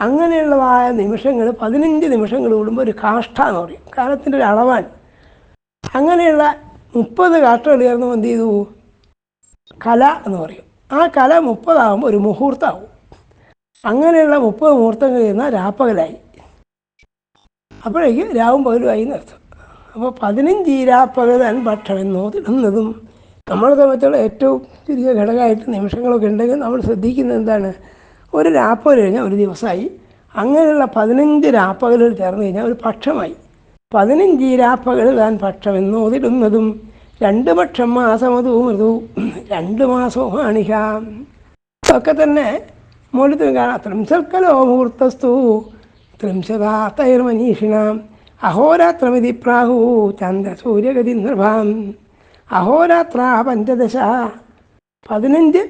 അങ്ങനെയുള്ളതായ നിമിഷങ്ങൾ പതിനഞ്ച് നിമിഷങ്ങൾ കൂടുമ്പോൾ ഒരു കാഷ്ട എന്ന് പറയും. കാലത്തിന്റെ ഒരു അളവാണ്. അങ്ങനെയുള്ള മുപ്പത് കാഷ്ടകൾ ചേർന്ന് എന്ത് ചെയ്തു? കല എന്ന് പറയും. ആ കല മുപ്പതാകുമ്പോൾ ഒരു മുഹൂർത്തമാവും അങ്ങനെയുള്ള മുപ്പത് മുഹൂർത്തം ചെയ്യുന്ന രാപ്പകലായി. അപ്പോഴേക്ക് രാവും പകലുമായി നിർത്തും അപ്പോൾ പതിനഞ്ച് ഈരാപ്പകതാൻ ഭക്ഷണം തിടുന്നതും നമ്മളെ സംബന്ധിച്ചുള്ള ഏറ്റവും ചെറിയ ഘടകമായിട്ട് നിമിഷങ്ങളൊക്കെ ഉണ്ടെങ്കിൽ നമ്മൾ ശ്രദ്ധിക്കുന്നത് എന്താണ്? ഒരു രാപ്പകൽ കഴിഞ്ഞാൽ ഒരു ദിവസമായി. അങ്ങനെയുള്ള പതിനഞ്ച് രാപ്പകലുകൾ ചേർന്ന് കഴിഞ്ഞാൽ ഒരു പക്ഷമായി പതിനഞ്ച് രാപ്പകൽ താൻ പക്ഷമെന്നോ ഓതിടുന്നതും രണ്ട് പക്ഷം മാസമതു മൃദു. രണ്ട് മാസവുമാണിഹ. ഒക്കെ തന്നെ മൂലത്തിൽ കാണാം. ത്രിംശൽക്കലോ മുഹൂർത്തസ്തു. ത്രിംശതാത്തൈർമനീഷിണാം അഹോരാത്രമിതി പ്രാഹു ചന്ദ്രസൂര്യഗതി നിർഭാം അഹോരാത്ര പഞ്ചദശ. പതിനഞ്ച്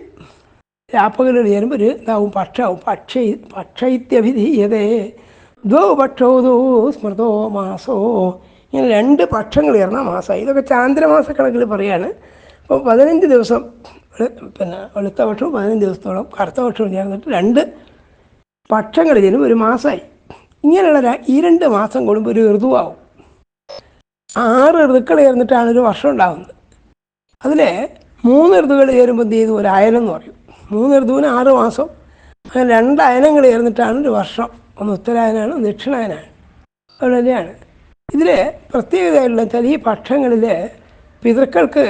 രാപ്പകളിൽ ചേരുമ്പോൾ ഒരു ഇതാവും. പക്ഷാവും പക്ഷ പക്ഷൈത്യഭിധീയതേ. ദ്വൗ പക്ഷോ ദ്വൗ സ്മൃതോ മാസോ ഇങ്ങനെ രണ്ട് പക്ഷങ്ങൾ ചേർന്ന മാസമായി. ഇതൊക്കെ ചാന്ദ്രമാസ കണക്കിൽ പറയാണ്. അപ്പോൾ പതിനഞ്ച് ദിവസം പിന്നെ വെളുത്ത പക്ഷവും പതിനഞ്ച് ദിവസത്തോളം കറുത്ത പക്ഷവും ചേർന്നിട്ട് രണ്ട് പക്ഷങ്ങൾ ചേരും ഒരു മാസമായി. ഇങ്ങനെയുള്ള ഈ രണ്ട് മാസം കൂടുമ്പോൾ ഒരു ഋതുവാകും ആറ് ഋതുക്കൾ ചേർന്നിട്ടാണ് ഒരു വർഷം ഉണ്ടാകുന്നത് അതിൽ മൂന്ന് ഋതുകൾ ചേരുമ്പോൾ എന്ത് ചെയ്തു? ഒരു അയനം എന്ന് പറയും. മൂന്ന് ഋതുവിന് ആറ് മാസം. അങ്ങനെ രണ്ട് അയനങ്ങൾ ചേർന്നിട്ടാണ് ഒരു വർഷം. ഒന്ന് ഉത്തരായനാണ് ഒന്ന് ദക്ഷിണായനാണ്. അത് തന്നെയാണ്. ഇതിൽ പ്രത്യേകതയുള്ള വെച്ചാൽ ഈ പക്ഷങ്ങളിൽ പിതൃക്കൾക്ക്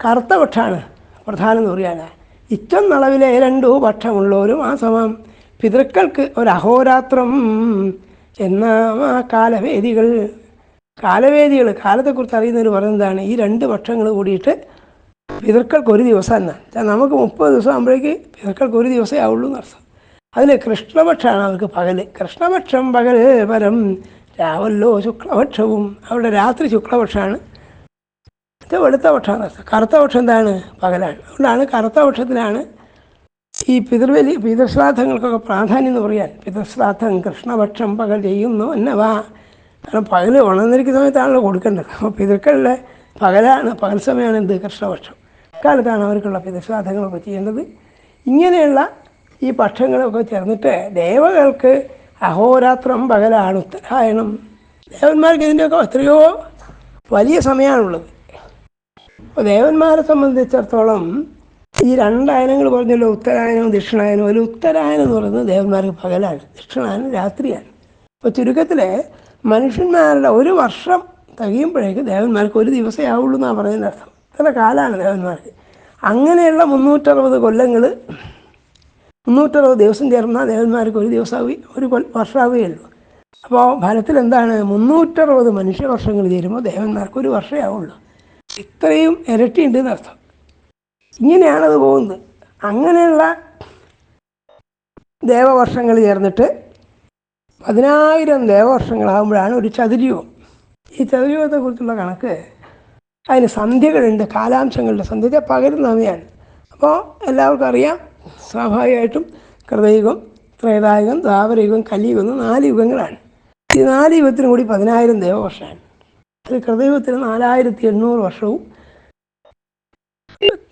കറുത്ത പക്ഷമാണ് പ്രധാനം എന്ന് പറയുകയാണ് ഇറ്റം നളവിലെ രണ്ടു പക്ഷമുള്ളവരും ആ സമയം പിതൃക്കൾക്ക് ഒരു അഹോരാത്രം എന്ന ആ കാലവേദികൾ. കാലവേദികൾ കാലത്തെക്കുറിച്ച് അറിയുന്നവർ പറയുന്നതാണ് ഈ രണ്ട് പക്ഷങ്ങൾ കൂടിയിട്ട് പിതൃക്കൾക്ക് ഒരു ദിവസം എന്നാണ്. നമുക്ക് മുപ്പത് ദിവസം ആകുമ്പോഴേക്ക് പിതൃക്കൾക്ക് ഒരു ദിവസമേ ആവുള്ളൂ എന്നർത്ഥം. അതിൽ കൃഷ്ണപക്ഷമാണ് അവർക്ക് പകൽ കൃഷ്ണപക്ഷം പകൽ പരം രാവല്ലോ ശുക്ലപക്ഷവും അവിടെ രാത്രി ശുക്ലപക്ഷമാണ്. ഇത് വെളുത്ത പക്ഷമാണ് കറുത്ത പക്ഷം എന്താണ്? പകലാണ്. അതുകൊണ്ടാണ് കറുത്ത ഈ പിതൃവലി പിതൃശ്രാദ്ധങ്ങൾക്കൊക്കെ പ്രാധാന്യം എന്ന് പറയാൻ. പിതൃശ്രാദ്ധം കൃഷ്ണപക്ഷം പകൽ ചെയ്യുന്നു എന്നവാ കാരണം പകൽ ഉണർന്നിരിക്കുന്ന സമയത്താണല്ലോ കൊടുക്കേണ്ടത്. അപ്പോൾ പിതൃക്കളുടെ പകലാണ് പകൽ സമയമാണ് എന്ത്? കൃഷ്ണപക്ഷം. കാലത്താണ് അവർക്കുള്ള പിതൃശ്രാദ്ധങ്ങളൊക്കെ ചെയ്യേണ്ടത്. ഇങ്ങനെയുള്ള ഈ പക്ഷങ്ങളൊക്കെ ചേർന്നിട്ട് ദേവകൾക്ക് അഹോരാത്രം പകലാണ് ഉത്തരായണം. ദേവന്മാർക്ക് ഇതിന്റെയൊക്കെ എത്രയോ വലിയ സമയമാണുള്ളത് അപ്പോൾ ദേവന്മാരെ സംബന്ധിച്ചിടത്തോളം ഈ രണ്ടായനങ്ങൾ പറഞ്ഞല്ലോ ഉത്തരായനവും ദക്ഷിണായനവും. അതിൽ ഉത്തരായനം എന്ന് പറയുന്നത് ദേവന്മാർക്ക് പകലാണ് ദക്ഷിണായനം രാത്രിയാണ്. അപ്പോൾ ചുരുക്കത്തിൽ മനുഷ്യന്മാരുടെ ഒരു വർഷം തികയുമ്പോഴേക്ക് ദേവന്മാർക്ക് ഒരു ദിവസമേ ആവുള്ളൂ എന്നാണ് പറയുന്നത് അർത്ഥം അത്ര കാലമാണ് ദേവന്മാർക്ക്. അങ്ങനെയുള്ള മുന്നൂറ്ററുപത് കൊല്ലങ്ങൾ മുന്നൂറ്ററുപത് ദിവസം ചേർന്ന ദേവന്മാർക്ക് ഒരു ദിവസമാവി ഒരു കൊൽ വർഷമാവുകയുള്ളൂ അപ്പോൾ ഫലത്തിൽ എന്താണ് മുന്നൂറ്ററുപത് മനുഷ്യ വർഷങ്ങൾ ചേരുമ്പോൾ ദേവന്മാർക്ക് ഒരു വർഷമേ ആവുള്ളൂ. ഇത്രയും ഇരട്ടിയുണ്ട് എന്നർത്ഥം ഇങ്ങനെയാണത് പോകുന്നത്. അങ്ങനെയുള്ള ദേവവർഷങ്ങൾ ചേർന്നിട്ട് പതിനായിരം ദേവവർഷങ്ങളാകുമ്പോഴാണ് ഒരു ചതുര്യുഗം ഈ ചതുര്യുഗത്തെക്കുറിച്ചുള്ള കണക്ക് അതിന് സന്ധ്യകളുണ്ട് കാലാംശങ്ങളുടെ സന്ധ്യ പകരുന്ന സമയമാണ് അപ്പോൾ എല്ലാവർക്കും അറിയാം സ്വാഭാവികമായിട്ടും കൃതയുഗം ത്രേതായുഗം ദ്വാപരയുഗം കലിയുഗം എന്ന് നാല് യുഗങ്ങളാണ്. ഈ നാല് യുഗത്തിനും കൂടി പതിനായിരം ദേവവർഷമാണ് അത് കൃതയുഗത്തിന് നാലായിരത്തി എണ്ണൂറ് വർഷവും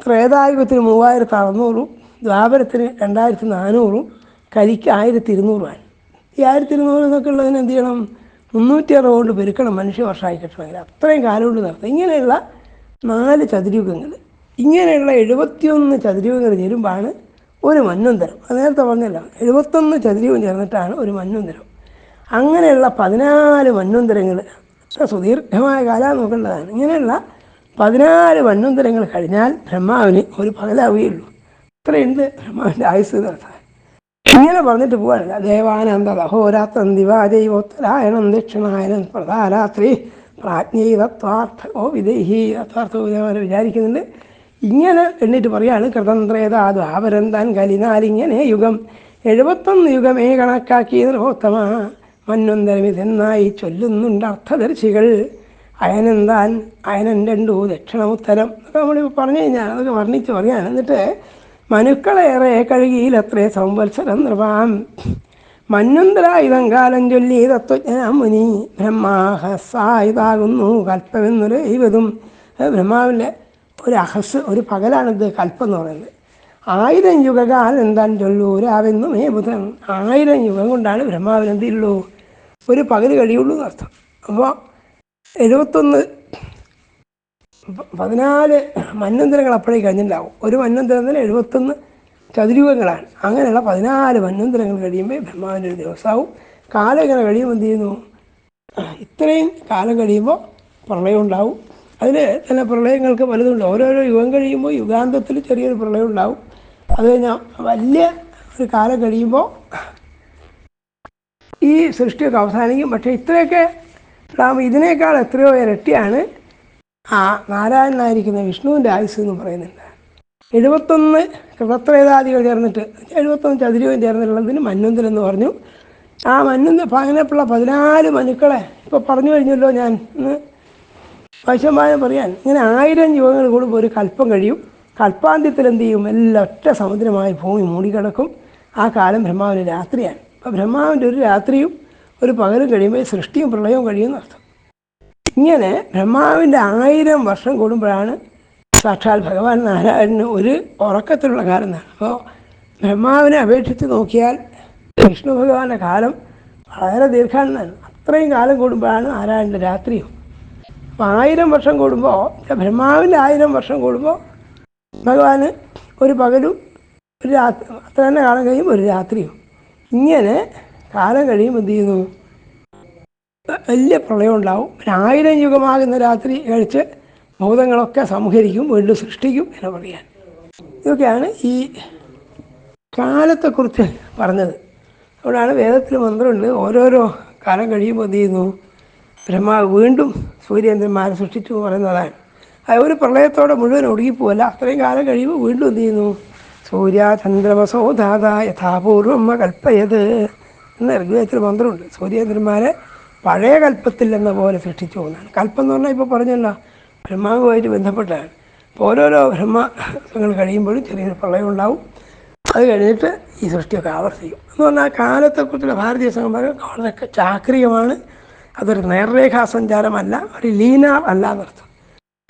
ത്രേതായുഗത്തിന് മൂവായിരത്തി അറുന്നൂറും ദ്വാപരത്തിന് രണ്ടായിരത്തി നാനൂറും കലിക്ക് ആയിരത്തി ഇരുന്നൂറുമാണ്. ഈ ആയിരത്തി ഇരുന്നൂറ് എന്നൊക്കെ ഉള്ളതിന് എന്ത് ചെയ്യണം? മുന്നൂറ്റി അറുപത് കൊണ്ട് പെരുക്കണം മനുഷ്യ മനുഷ്യവർഷമായി കിട്ടണമെങ്കിൽ അത്രയും കാലം കൊണ്ട് നടത്തും. ഇങ്ങനെയുള്ള നാല് ചതുര്യുഗങ്ങൾ. ഇങ്ങനെയുള്ള എഴുപത്തിയൊന്ന് ചതുര്യുഗങ്ങൾ ചേരുമ്പോഴാണ് ഒരു മന്വന്തരം അത് നേരത്തെ പറഞ്ഞല്ലോ എഴുപത്തൊന്ന് ചതുര്യുഗം ചേർന്നിട്ടാണ് ഒരു മന്വന്തരം അങ്ങനെയുള്ള പതിനാല് മന്വന്തരങ്ങൾ അത്ര സുദീർഘമായ കാലം നോക്കേണ്ടതാണ് ഇങ്ങനെയുള്ള പതിനാല് മന്വന്തരങ്ങൾ കഴിഞ്ഞാൽ ബ്രഹ്മാവിന് ഒരു പകലാവുകയുള്ളൂ ഇത്രയുണ്ട് ബ്രഹ്മാവിന്റെ ആയുസ് ഇങ്ങനെ പറഞ്ഞിട്ട് പോകാനില്ല. ദേവാനന്ദ അഹോരാത്രം ദിവാജൈവോത്തരായണം ദക്ഷിണായനം പ്രധാരാത്രി ഓ വിദേഹി തത്വാർത്ഥോ വിചാരിക്കുന്നുണ്ട്. ഇങ്ങനെ എണ്ണിട്ട് പറയാണ് കൃതന്ത്രേത കലിനാൽ ഇങ്ങനെ യുഗം. എഴുപത്തൊന്ന് യുഗമേ കണക്കാക്കി നിർവോത്തമ മന്വന്തരം ഇതെന്നായി ചൊല്ലുന്നുണ്ട് അർത്ഥദർശികൾ. അയനെന്താൻ അയനൻ രണ്ടു ദക്ഷിണമുത്തരം. അതൊക്കെ നമ്മളിപ്പോൾ പറഞ്ഞു കഴിഞ്ഞാൽ അതൊക്കെ വർണിച്ച് പറയാണ് എന്നിട്ട് മനുക്കളേറെ കഴുകിയിലത്രേ സംവത്സരം നൃപാം. മന്വന്തരായുധം കാലം ചൊല്ലി തത്വജ്ഞനാം മുനി ബ്രഹ്മാഹസായുതാകുന്നു കൽപ്പമെന്നൊരു ഇവതും ബ്രഹ്മാവിന്റെ ഒരു അഹസ് ഒരു പകലാണിത് കൽപ്പം എന്ന് പറയുന്നത്. ആയിരം യുഗകാലം എന്താൻ ചൊല്ലൂ രാവെന്നും മേ ബുധൻ ആയിരം യുഗം കൊണ്ടാണ് ബ്രഹ്മാവിന് എന്തിയുള്ളൂ ഒരു പകൽ കഴിയുള്ളൂ എന്നർത്ഥം അപ്പോൾ എഴുപത്തൊന്ന് പതിനാല് മന്വന്തരങ്ങൾ അപ്പോഴേ കഴിഞ്ഞിട്ടുണ്ടാവും. ഒരു മന്വന്തരത്തിന് എഴുപത്തൊന്ന് ചതുരൂപങ്ങളാണ്. അങ്ങനെയുള്ള പതിനാല് മന്വന്തരങ്ങൾ കഴിയുമ്പോൾ ബ്രഹ്മാവിന്റെ ഒരു ദിവസമാവും കാലം ഇങ്ങനെ കഴിയുമ്പോൾ എന്ത് ചെയ്യുന്നു? ഇത്രയും കാലം കഴിയുമ്പോൾ പ്രളയം ഉണ്ടാവും. അതിൽ തന്നെ പ്രളയങ്ങൾക്ക് വലുതുണ്ട്. ഓരോരോ യുഗം കഴിയുമ്പോൾ യുഗാന്തത്തിൽ ചെറിയൊരു പ്രളയം ഉണ്ടാവും. അത് കഴിഞ്ഞാൽ വലിയ ഒരു കാലം കഴിയുമ്പോൾ ഈ സൃഷ്ടിയൊക്കെ അവസാനിക്കും. പക്ഷേ ഇത്രയൊക്കെ ഉണ്ടാകുമ്പോൾ ഇതിനേക്കാൾ എത്രയോ ഇരട്ടിയാണ് ആ നാരായണനായിരിക്കുന്ന വിഷ്ണുവിന്റെ ആയുസ് എന്ന് പറയുന്നുണ്ട്. എഴുപത്തൊന്ന് കൃതത്രേതാദികൾ ചേർന്നിട്ട് എഴുപത്തൊന്ന് ചതുരവും ചേർന്നിട്ടുള്ളതിന് മന്നുന്തൽ എന്ന് പറഞ്ഞു. ആ മന്വന്ത അങ്ങനെയുള്ള പതിനാല് മനുക്കളെ ഇപ്പോൾ പറഞ്ഞു കഴിഞ്ഞല്ലോ ഞാൻ വൈശമ്പായനം പറയാൻ ഇങ്ങനെ ആയിരം യുഗങ്ങൾ കൂടുമ്പോൾ ഒരു കൽപ്പം കഴിയും. കൽപ്പാന്ത്യത്തിൽ എന്ത് ചെയ്യും? എല്ലാം ഒറ്റ സമുദ്രമായി ഭൂമി മൂടിക്കിടക്കും. ആ കാലം ബ്രഹ്മാവിന് രാത്രിയാണ്. അപ്പോൾ ബ്രഹ്മാവിന്റെ ഒരു രാത്രിയും ഒരു പകലും കഴിയുമ്പോൾ സൃഷ്ടിയും പ്രളയവും കഴിയുമെന്ന് അർത്ഥം. ഇങ്ങനെ ബ്രഹ്മാവിന്റെ ആയിരം വർഷം കൂടുമ്പോഴാണ് സാക്ഷാൽ ഭഗവാൻ നാരായണന് ഒരു ഉറക്കത്തിലുള്ള കാലം എന്നാണ്. അപ്പോൾ ബ്രഹ്മാവിനെ അപേക്ഷിച്ച് നോക്കിയാൽ വിഷ്ണു ഭഗവാന്റെ കാലം വളരെ ദീർഘാണെന്നാണ്. അത്രയും കാലം കൂടുമ്പോഴാണ് നാരായണന്റെ രാത്രിയും. ആയിരം വർഷം കൂടുമ്പോൾ ബ്രഹ്മാവിന്റെ ആയിരം വർഷം കൂടുമ്പോൾ ഭഗവാന് ഒരു പകലും ഒരു രാത്രി അത്ര തന്നെ കാലം കഴിയും ഒരു രാത്രിയും. ഇങ്ങനെ കാലം കഴിയുമ്പോൾ എന്ത് ചെയ്യുന്നു? വലിയ പ്രളയം ഉണ്ടാവും. ഒരായിരം യുഗമാകുന്ന രാത്രി കഴിച്ച് ഭൂതങ്ങളൊക്കെ സംഹരിക്കും വീണ്ടും സൃഷ്ടിക്കും എന്ന് പറയാൻ. ഇതൊക്കെയാണ് ഈ കാലത്തെക്കുറിച്ച് പറഞ്ഞത്. അതുകൊണ്ടാണ് വേദത്തിൽ മന്ത്രമുണ്ട് ഓരോരോ കാലം കഴിയുമ്പോൾ എന്ത് ചെയ്യുന്നു? ബ്രഹ്മാവ് വീണ്ടും സൂര്യേന്ദ്രന്മാരെ സൃഷ്ടിച്ചു എന്ന് പറയുന്നതാണ്. അത് ഒരു പ്രളയത്തോടെ മുഴുവൻ ഒടുങ്ങിപ്പോവല്ല. അത്രയും കാലം കഴിയുമ്പോൾ വീണ്ടും എന്ത് ചെയ്യുന്നു? സൂര്യ ചന്ദ്രമസോ ദാത യഥാപൂർവം കൽപ്പയത് എന്ന ഋഗ്വേദത്തിൽ മന്ത്രമുണ്ട്. സൂര്യേന്ദ്രന്മാരെ പഴയ കൽപ്പത്തിൽ എന്ന പോലെ സൃഷ്ടിച്ചു പോകുന്നതാണ് കൽപ്പം എന്ന് പറഞ്ഞാൽ ഇപ്പോൾ പറഞ്ഞല്ലോ ബ്രഹ്മാവുമായിട്ട് ബന്ധപ്പെട്ടാണ് അപ്പോൾ ഓരോരോ ബ്രഹ്മങ്ങൾ കഴിയുമ്പോഴും ചെറിയൊരു പ്രളയം ഉണ്ടാവും. അത് കഴിഞ്ഞിട്ട് ഈ സൃഷ്ടിയൊക്കെ ആവർത്തിക്കും. എന്ന് പറഞ്ഞാൽ കാലത്തെക്കുറിച്ചുള്ള ഭാരതീയ സംബന്ധം വളരെ ചാക്രികമാണ്. അതൊരു നേർരേഖാ സഞ്ചാരമല്ല ഒരു ലീനാർ അല്ല എന്നർത്ഥം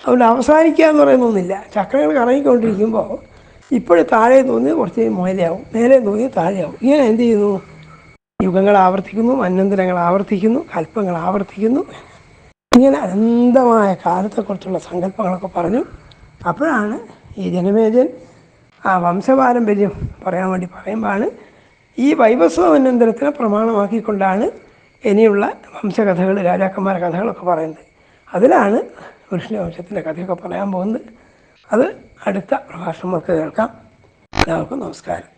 അതുകൊണ്ട് അവസാനിക്കുക എന്ന് പറയുന്നൊന്നുമില്ല ചക്രങ്ങൾ കറങ്ങിക്കൊണ്ടിരിക്കുമ്പോൾ ഇപ്പോഴും താഴെ തോന്നി കുറച്ച് മേലെയാവും. മേലെ തോന്നി താഴെയാവും. ഇങ്ങനെ എന്ത് ചെയ്യുന്നു? യുഗങ്ങൾ ആവർത്തിക്കുന്നു അന്നന്തരങ്ങൾ ആവർത്തിക്കുന്നു കൽപ്പങ്ങൾ ആവർത്തിക്കുന്നു. ഇങ്ങനെ അനന്തമായ കാലത്തെക്കുറിച്ചുള്ള സങ്കല്പങ്ങളൊക്കെ പറഞ്ഞു. അപ്പോഴാണ് ഈ ജനമേജൻ ആ വംശപാരമ്പര്യം പറയാൻ വേണ്ടി പറയുമ്പോഴാണ് ഈ വൈവസ്വ മന്വന്തരത്തിനെ പ്രമാണമാക്കിക്കൊണ്ടാണ് ഇനിയുള്ള വംശകഥകൾ രാജാക്കന്മാരുടെ കഥകളൊക്കെ പറയുന്നത്. അതിലാണ് വൃഷ്ണവംശത്തിന്റെ കഥയൊക്കെ പറയാൻ പോകുന്നത്. അത് അടുത്ത പ്രഭാഷണം കേൾക്കാം. എല്ലാവർക്കും നമസ്കാരം.